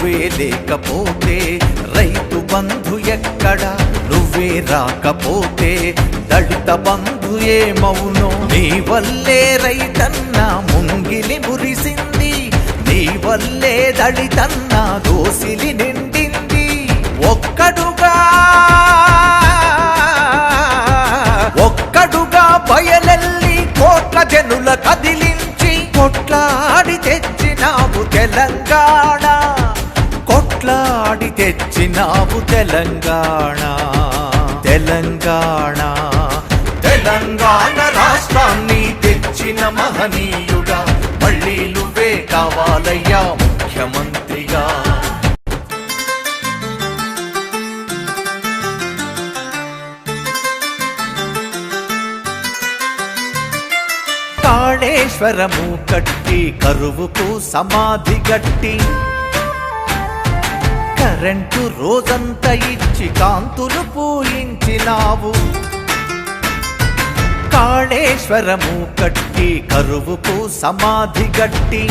నువ్వే లేకపోతే రైతు బంధు ఎక్కడ? నువ్వే రాకపోతే దళిత బంధు ఏమవును? నీ వల్లే రైతన్న ముంగిలి మురిసింది. నీ వల్లే దళితన్న దోసిలి నిండింది. ఒక్కడుగా ఒక్కడుగా బయలెల్లి కోట్ల జనుల కదిలించి కొట్లాడి తెచ్చినావు తెలంగాణ. కొట్లాడి తెచ్చినావు తెలంగాణ. తెలంగాణ. తెలంగాణ రాష్ట్రాన్ని తెచ్చిన మహనీయుడా మళ్ళీ నువ్వే కావాలయ్యా ముఖ్యమంత్రిగా. కాళేశ్వరము కట్టి కరువుకు సమాధి గట్టి. కరెంటు రోజంతా ఇచ్చి కాంతులు పూయించినావు. కాళేశ్వరము కట్టి కరువుకు సమాధి గట్టి